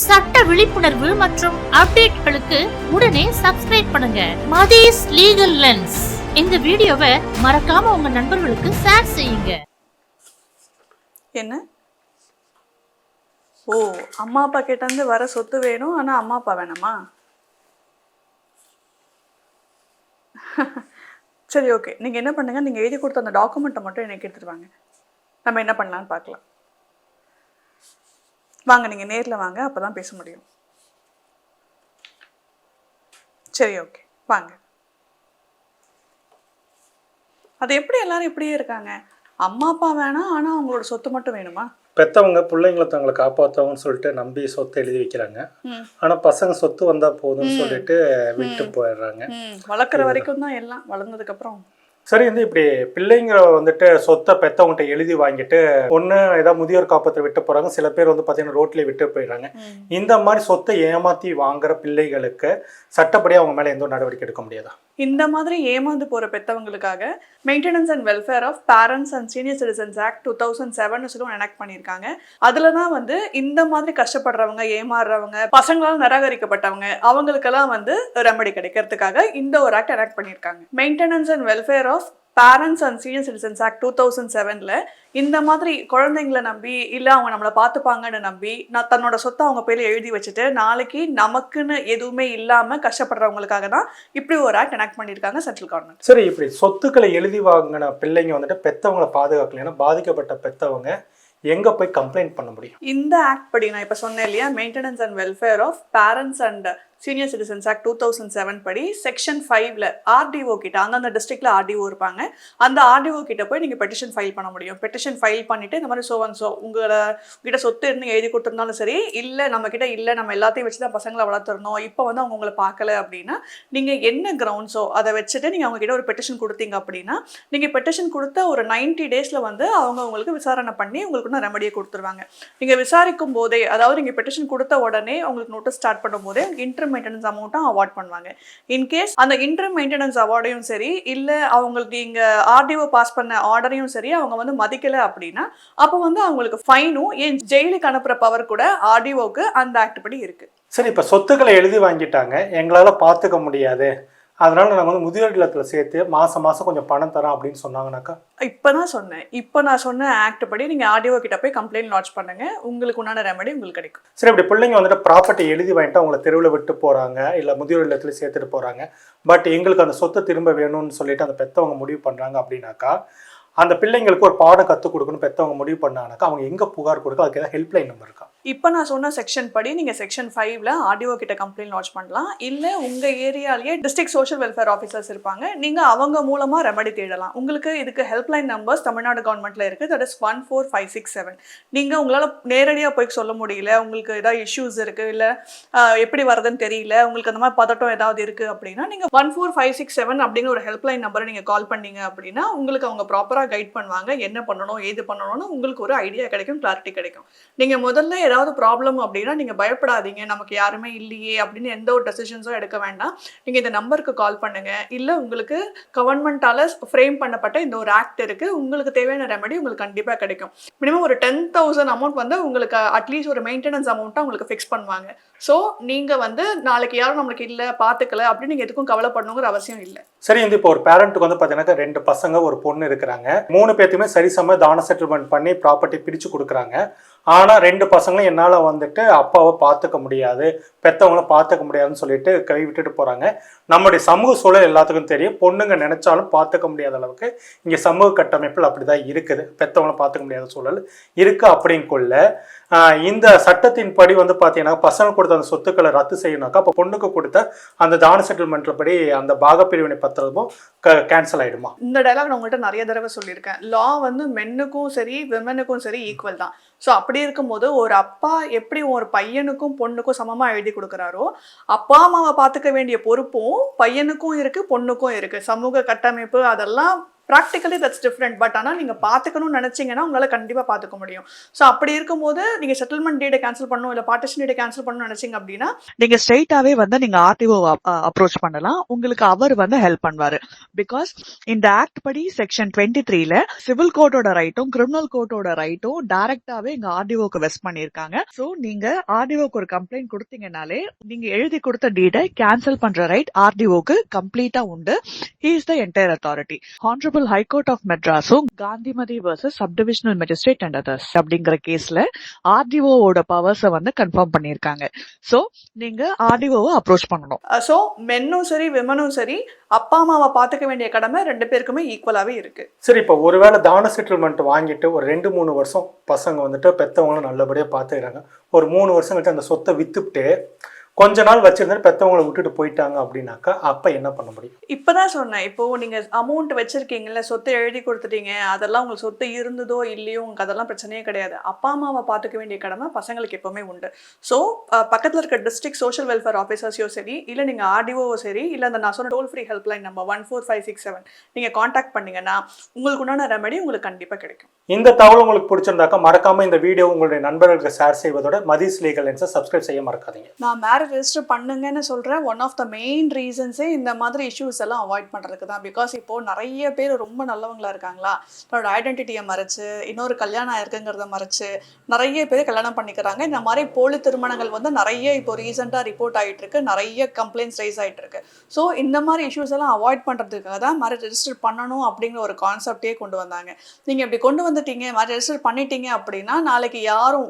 சட்ட விழிப்புணர்வு மற்றும் அப்டேட்களுக்கு உடனே சப்ஸ்கிரைப் பண்ணுங்க. Mathi's legal lens. இந்த வீடியோவை மறக்காம உங்க நண்பர்களுக்கு ஷேர் செய்யுங்க. என்ன? ஓ அம்மா அப்பா கிட்டேருந்து வர சொத்து வேணும் ஆனால் அம்மா அப்பா வேணாமா? சரி ஓகே நீங்கள் என்ன பண்ணுங்க நீங்கள் எழுதி கொடுத்த அந்த டாக்குமெண்ட்டை மட்டும் எனக்கு எடுத்துட்டு வாங்க. நம்ம என்ன பண்ணலான்னு பார்க்கலாம். வாங்க நீங்கள் நேரில் வாங்க அப்போ தான் பேச முடியும். சரி ஓகே வாங்க. அது எப்படி எல்லாரும் இப்படியே இருக்காங்க? அம்மா அப்பா வேணாம் ஆனால் அவங்களோட சொத்து மட்டும் வேணுமா? பெத்தவங்க பிள்ளைங்களை தங்களை காப்பாற்றுவாங்கன்னு சொல்லிட்டு நம்பி சொத்து எழுதி வைக்கிறாங்க. ம். ஆனா பசங்க சொத்து வந்தா போதும்னு சொல்லிட்டு விட்டு போயிடுறாங்க. வளர்க்குற வரைக்கும் தான் எல்லாம் வளர்ந்ததுக்கு அப்புறம் சரி வந்து இப்படி பிள்ளைங்க வந்துட்டு சொத்தை பெத்தவங்ககிட்ட எழுதி வாங்கிட்டு ஒண்ணு ஏதாவது முதியோர் காப்பத்தை விட்டு போறாங்க. சில பேர் வந்து பாத்தீங்கன்னா ரோட்லயே விட்டு போயிடுறாங்க. இந்த மாதிரி சொத்தை ஏமாத்தி வாங்குற பிள்ளைகளுக்கு சட்டப்படி அவங்க மேல எந்த ஒரு நடவடிக்கை எடுக்க முடியாதா? இந்த மாதிரி ஏமாந்து போற பெத்தவங்களுக்காக maintenance and welfare of parents and senior citizens act two thousand seven சொல்லி எனக்ட் பண்ணியிருக்காங்க. அதுல தான் வந்து இந்த மாதிரி கஷ்டப்படுறவங்க ஏமாறுறவங்க பசங்களால் நிராகரிக்கப்பட்டவங்க அவங்களுக்கெல்லாம் வந்து ரெமடி கிடைக்கிறதுக்காக இந்த ஒரு ஆக்ட் எனக்ட் பண்ணியிருக்காங்க. Maintenance and welfare of parents and senior citizens act two thousand செவனில் இந்த மாதிரி குழந்தைங்கள நம்பி இல்லை அவங்க நம்மளை பார்த்துப்பாங்கன்னு நம்பி நான் தன்னோட சொத்தை அவங்க பேரில் எழுதி வச்சுட்டு நாளைக்கு நமக்குன்னு எதுவுமே இல்லாமல் கஷ்டப்படுறவங்களுக்காக தான் இப்படி ஒரு ஆக்ட் எனக்ட் பண்ணியிருக்காங்க சென்ட்ரல் கவர்மெண்ட் சரி இப்படி சொத்துக்களை எழுதி வாங்கின பிள்ளைங்க வந்துட்டு பெத்தவங்களை பாதுகாக்கலைன்னா பாதிக்கப்பட்ட பெத்தவங்க எங்க போய் கம்ப்ளைண்ட் பண்ண முடியும்? இந்த ஆக்ட் படி நான் இப்போ சொன்னேன் இல்லையா maintenance and welfare of parents and senior citizens act two thousand seven படி செக்ஷன் ஃபைவ்ல ஆர்டிஓ கிட்ட அந்தந்த டிஸ்ட்ரிக்ட்ல ஆர்டிஓ இருப்பாங்க. அந்த ஆர்டிஓ கிட்ட போய் நீங்கள் பெட்டிஷன் ஃபைல் பண்ண முடியும். பெட்டிஷன் ஃபைல் பண்ணிட்டு இந்த மாதிரி சோ அண்ட் சோ உங்களை கிட்ட சொத்து இருந்து எழுதி கொடுத்துருந்தாலும் சரி இல்லை நம்ம கிட்ட இல்லை நம்ம எல்லாத்தையும் வச்சு தான் பசங்களை வளர்த்துருந்தோம் இப்போ வந்து அவங்க உங்களை பார்க்கல அப்படின்னா நீங்கள் என்ன கிரவுண்ட்ஸோ அதை வச்சுட்டு நீங்கள் அவங்க கிட்ட ஒரு பெட்டிஷன் கொடுத்தீங்க அப்படின்னா நீங்கள் பெட்டிஷன் கொடுத்த ஒரு 90 டேஸில் வந்து அவங்க உங்களுக்கு விசாரணை பண்ணி உங்களுக்கு நான் ரெமடியை கொடுத்துருவாங்க. நீங்கள் விசாரிக்கும் போதே அதாவது நீங்கள் பெட்டிஷன் கொடுத்த உடனே உங்களுக்கு நோட்டீஸ் ஸ்டார்ட் பண்ணும் போதே இன்டர் மெயின்டெனன்ஸ் அமௌண்ட்டும் அவார்ட் பண்ணுவாங்க இன்கேஸ் அந்த இன்டர் மெயின்டெனன்ஸ் அவார்டையும் சரி இல்லை அவங்களுக்கு இங்கே ஆர்டிஓ பாஸ் பண்ண ஆர்டரையும் சரி அவங்க வந்து மதிக்கலை அப்படின்னா அப்போ வந்து அவங்களுக்கு ஃபைனும் ஏன் ஜெயிலுக்கு அனுப்புகிற பவர் கூட ஆர்டிஓக்கு அந்த ஆக்ட் படி இருக்கு. சரி இப்ப சொத்துக்களை எழுதி வாங்கிட்டாங்க. எங்களால பார்த்துக்க முடியாது. அதனால நாங்க வந்து முதியோர் இல்லத்துல சேர்த்து மாசம் மாசம் கொஞ்சம் பணம் தரோம் அப்படின்னு சொன்னாங்கனாக்கா இப்போ தான் சொன்னேன். இப்போ நான் சொன்ன ஆக்ட் படி நீங்கள் ஆர்டிஓ கிட்ட போய் கம்ப்ளைண்ட் லாட்ச் பண்ணுங்க. உங்களுக்கு உண்டான ரெமடி உங்களுக்கு கிடைக்கும். சரி இப்படி பிள்ளைங்க வந்துட்டு ப்ராப்பர்ட்டி எழுதி வாங்கிட்டு அவங்கள தெருவில் விட்டு போறாங்க இல்ல முதியோர் இல்லத்துல சேர்த்துட்டு போறாங்க. பட் எங்களுக்கு அந்த சொத்தை திரும்ப வேணும்னு சொல்லிட்டு அந்த பெத்தவங்க முடிவு பண்றாங்க அப்படின்னாக்கா அந்த பிள்ளைங்களுக்கு ஒரு பாடம் கற்றுக் கொடுக்கணும் பெத்தவங்க முடிவு பண்ணாங்கனாக்கா அவங்க எங்க புகார் கொடுக்க அதுக்கு ஏதாவது ஹெல்ப்லைன் நம்பர் இருக்கா? இப்போ நான் சொன்ன செக்ஷன் படி நீங்கள் செக்ஷன் ஃபைவ்ல ஆர்டிஓ கிட்ட கம்ப்ளைண்ட் லாட்ச் பண்ணலாம். இல்லை உங்கள் ஏரியாலேயே டிஸ்ட்ரிக்ட் சோஷியல் வெல்ஃபேர் ஆஃபீஸர்ஸ் இருப்பாங்க. நீங்கள் அவங்க மூலமாக ரெமடி தேடலாம். உங்களுக்கு இதுக்கு ஹெல்ப்லைன் நம்பர்ஸ் தமிழ்நாடு கவர்மெண்ட்டில் இருக்குது that is one four five six seven நீங்கள் உங்களால் நேரடியாக போய் சொல்ல முடியல. உங்களுக்கு ஏதாவது இஷ்யூஸ் இருக்குது இல்லை எப்படி வரதுன்னு தெரியல. உங்களுக்கு அந்த மாதிரி பதட்டம் ஏதாவது இருக்குது அப்படின்னா நீங்கள் one four five six seven அப்படிங்கிற ஒரு ஹெல்ப்லைன் நம்பரை நீங்கள் கால் பண்ணீங்க அப்படின்னா உங்களுக்கு அவங்க ப்ராப்பராக கைட் பண்ணுவாங்க. என்ன பண்ணணும் ஏது பண்ணணும்னு உங்களுக்கு ஒரு ஐடியா கிடைக்கும் கிளாரிட்டி கிடைக்கும். நீங்கள் முதல்ல ஏதாவது ப்ராப்ளம் அப்படின்னா நீங்கள் பயப்படாதீங்க. நமக்கு யாருமே இல்லையே அப்படின்னு எந்த ஒரு டெசிஷன்ஸும் எடுக்க வேண்டாம். நீங்கள் இந்த நம்பருக்கு கால் பண்ணுங்கள் இல்லை உங்களுக்கு கவர்மெண்ட்டால் ஃப்ரேம் பண்ணப்பட்ட இந்த ஒரு ஆக்ட் இருக்குது உங்களுக்கு தேவையான ரெமெடி உங்களுக்கு கண்டிப்பாக கிடைக்கும். மினிமம் ஒரு டென் தௌசண்ட் அமௌண்ட் வந்து உங்களுக்கு அட்லீஸ்ட் ஒரு மெயின்டெனன்ஸ் அமௌண்ட்டாக உங்களுக்கு ஃபிக்ஸ் பண்ணுவாங்க. ஸோ நீங்கள் வந்து நாளைக்கு யாரும் நம்மளுக்கு இல்லை பார்த்துக்கல அப்படின்னு நீங்கள் எதுக்கும் கவலைப்படணுங்கிற அவசியம் இல்லை. சரி வந்து இப்போ ஒரு பேரண்ட்டுக்கு வந்து பார்த்தீங்கன்னா ரெண்டு பசங்க ஒரு பொண்ணு இருக்கிறாங்க. மூணு பேர்த்தையுமே சரிசம தான செட்டில்மெண்ட் பண்ணி ப்ராப்பர்ட்டி பிரித்து கொடுக்குறாங்க. ஆனால் ரெண்டு பசங்களும் என்னால் வந்துட்டு அப்பாவை பார்த்துக்க முடியாது பெற்றவங்கள பார்த்துக்க முடியாதுன்னு சொல்லிட்டு கை விட்டுட்டு போகிறாங்க நம்முடைய சமூக சூழல் எல்லாத்துக்கும் தெரியும். பொண்ணுங்க நினச்சாலும் பார்த்துக்க முடியாத அளவுக்கு இங்கே சமூக கட்டமைப்பில் அப்படி தான் இருக்குது. பெற்றவங்கள பார்த்துக்க முடியாத சூழல் இருக்குது அப்படிங்குள்ள இந்த சட்டத்தின் படி வந்து பார்த்தீங்கன்னா பசங்க கொடுத்த அந்த சொத்துக்களை ரத்து செய்யணும்னாக்கா அப்போ பொண்ணுக்கு கொடுத்த அந்த தான செட்டில்மெண்ட் படி அந்த பாகப்பிரிவினை பத்திரமும் கேன்சல் ஆயிடுமா? இந்த டைலாக் நான் உங்கள்கிட்ட நிறைய தடவை சொல்லியிருக்கேன். லா வந்து மென்னுக்கும் சரி விமனுக்கும் சரி ஈக்குவல் தான். ஸோ அப்படி இருக்கும்போது ஒரு அப்பா எப்படி ஒரு பையனுக்கும் பொண்ணுக்கும் சமமாக எழுதி கொடுக்குறாரோ அப்பா அம்மாவை பார்த்துக்க வேண்டிய பொறுப்பும் பையனுக்கும் இருக்குது பொண்ணுக்கும் இருக்குது சமூக கட்டமைப்பு அதெல்லாம் ப்ராக்டிக்கலி தட்ஸ் டிஃப்ரெண்ட் பட் ஆனால் நீங்கள் பார்த்துக்கணும்னு நினச்சிங்கன்னா உங்களால் கண்டிப்பாக பார்த்துக்க முடியும். ஸோ அப்படி இருக்கும்போது நீங்கள் செட்டில்மெண்ட் டேட்டை கேன்சல் பண்ணணும் இல்லை பார்ட்டிஷன் டேட்டை கேன்சல் பண்ணணும்னு நினச்சிங்க அப்படின்னா நீங்க ஸ்ட்ரெயிட்டாவே வந்து நீங்க ஆர்டிஓ அப்ரோச் பண்ணலாம். உங்களுக்கு அவர் வந்து ஹெல்ப் பண்ணுவாரு. பிகாஸ் இந்த ஆக்ட் படி செக்ஷன் டுவெண்ட்டி த்ரீல சிவில் கோர்ட்டோட ரைட்டும் கிரிமினல் கோர்ட்டோட ரைட்டும் டைரக்டாவே எங்க ஆர்டிஓக்கு வெஸ்ட் பண்ணிருக்காங்க சோ நீங்க ஆர்டிஓக்கு ஒரு கம்ப்ளைண்ட் கொடுத்தீங்கனாலே நீங்க எழுதி கொடுத்த டீடை கேன்சல் பண்ற ரைட் ஆர்டிஓக்கு கம்ப்ளீட்டா உண்டு. He is the entire authority honourable high court of மெட்ராஸும் Gandhimathi versus subdivisional magistrate and others அப்படிங்கிற கேஸ்ல ஆர்டிஓவோட பவர்ஸை வந்து கன்ஃபார்ம் பண்ணிருக்காங்க சோ நீங்க ஆர்டிஓவை அப்ரோச் பண்ணணும். ஸோ மென்னும் சரி விமனும் சரி அப்பா அம்மாவை பார்த்துக்க வேண்டிய கடமை ரெண்டு பேருக்குமே ஈக்குவலாகவே இருக்குது சரி இப்போ ஒருவேளை தான செட்டில்மெண்ட் வாங்கிட்டு ஒரு ரெண்டு மூணு வருஷம் பசங்க வந்துட்டு பெத்தவங்களும் நல்லபடியாக பார்த்துக்கிறாங்க. ஒரு மூணு வருஷம் கழிச்சு அந்த சொத்தை வித்துட்டு கொஞ்ச நாள் வச்சிருந்தாலும் பெத்தவங்களை விட்டுட்டு போயிட்டாங்க அப்படின்னாக்கா அப்ப என்ன பண்ண முடியும்? இப்பதான் சொன்னேன். இப்போ நீங்க அமௌண்ட் வச்சிருக்கீங்கல்ல சொத்தை எழுதி கொடுத்துட்டீங்க அதெல்லாம் உங்களுக்கு சொத்து இருந்ததோ இல்லையோ உங்களுக்கு அதெல்லாம் பிரச்சனையே கிடையாது. அப்பா அம்மாவை பார்த்துக்க வேண்டிய கடமை பசங்களுக்கு எப்பவுமே உண்டு. ஸோ பக்கத்துல இருக்க டிஸ்ட்ரிக்ட் சோஷியல் வெல்ஃபேர் ஆஃபீஸர்ஸையோ சரி இல்லை நீங்க ஆர்டிஓவோ சரி இல்லை அந்த நான் சொன்ன toll free helpline number one four five six seven நீங்க காண்டாக்ட் பண்ணீங்கன்னா உங்களுக்கு உண்டான ரெமெடி உங்களுக்கு கண்டிப்பா கிடைக்கும். இந்த தகவல் உங்களுக்கு பிடிச்சிருந்தாக்கா மறக்காம இந்த வீடியோ உங்களுடைய நண்பர்களுக்கு ஷேர் செய்வதோட மதீஸ் லீகல் சப்ஸ்கிரைப் செய்ய மறக்காதீங்க. நான் மேரேஜ் ரெஜிஸ்டர் பண்ணுங்கன்னு சொல்கிறேன் ஒன் ஆஃப் த மெயின் ரீசன்ஸே இந்த மாதிரி இஷ்யூஸ் எல்லாம் அவாய்ட் பண்ணுறதுக்கு தான். பிகாஸ் இப்போது நிறைய பேர் ரொம்ப நல்லவங்களா இருக்காங்களா? தன்னோட ஐடென்டிட்டியை மறைச்சு இன்னொரு கல்யாணம் ஆயிருக்குங்கிறத மறைச்சு நிறைய பேர் கல்யாணம் பண்ணிக்கிறாங்க. இந்த மாதிரி போலி திருமணங்கள் வந்து நிறைய இப்போ ரீசெண்டாக ரிப்போர்ட் ஆகிட்டு இருக்கு நிறைய கம்ப்ளைண்ட்ஸ் ரைஸ் ஆகிட்டு இருக்கு ஸோ இந்த மாதிரி இஷ்யூஸ் எல்லாம் அவாய்ட் பண்ணுறதுக்காக தான் மேரேஜ் ரெஜிஸ்டர் பண்ணணும் அப்படிங்கிற ஒரு கான்செப்டே கொண்டு வந்தாங்க. நீங்கள் இப்படி கொண்டு வந்துட்டீங்க மேரேஜ் ரெஜிஸ்டர் பண்ணிட்டீங்க அப்படின்னா நாளைக்கு யாரும்